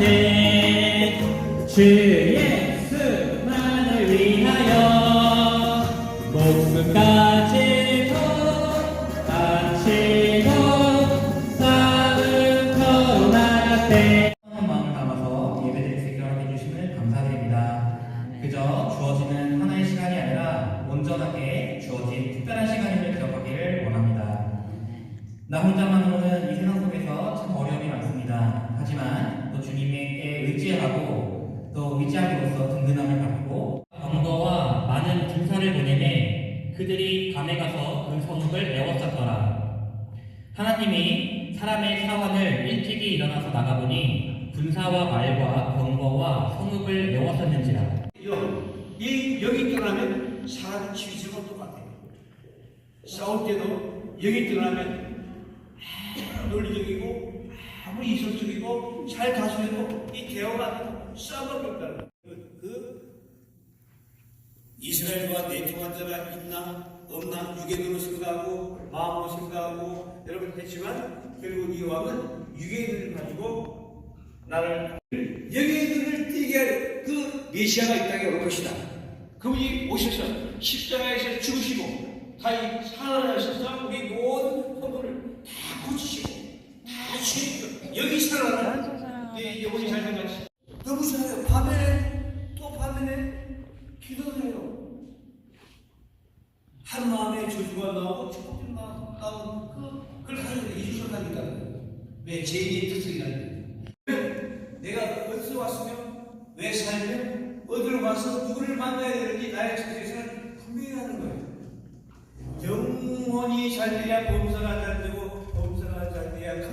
같이 주의 수만을 위하여 목숨까지도 바치고 싸움터로 나갔대 선한 마음을 담아서 예배드릴 수 있게 허락해 주심을 감사드립니다. 그저 주어지는 하나의 시간이 아니라 온전하게 주어진 특별한 시간임을 기억하기를 원합니다. 나 혼자만으로 의지함으로써 든든함을 받고 병거와 많은 군사를 보내매 그들이 밤에 가서 그 성읍을 에워쌌더라. 하나님이 사람의 사원을 일찍이 일어나서 나가보니 군사와 말과 병거와 성읍을 에워쌌는지라. 이 여기 떠나면 사람 치유가 똑같아요. 싸울 때도 여기 떠나면 논리적이고 아무리 이성적이고 잘 다스려도 이 대화가 싸움밖에. 그 이스라엘과 내통한 자가 있나 없나 유괴도로 생각하고 마음으로 생각하고 여러분 했지만 결국 이 왕은 유괴인을 가지고 나를 여기들을 뛰게 할 그 메시아가 이 땅에 올 것이다. 그분이 오셔서 십자가에서 죽으시고 다이 살아나셔서 우리 모든 허물을 다 고치시고 다 치우고 여기 살아나는 이 영혼이 잘 생각하시 너무 잘해요. 밤에 또 밤에 기도를 해요. 한 마음에 저주가 나오고 축복이 나오고 그, 그걸 이주를 하니까 왜 죄인의 특성이라는 내가 어디서 왔으면 왜 살면 어디로 가서 누구를 만나야 되는지 나의 자세에서는 분명히 하는 거예요. 영원히 되고 범사가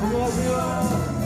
Vamos lá,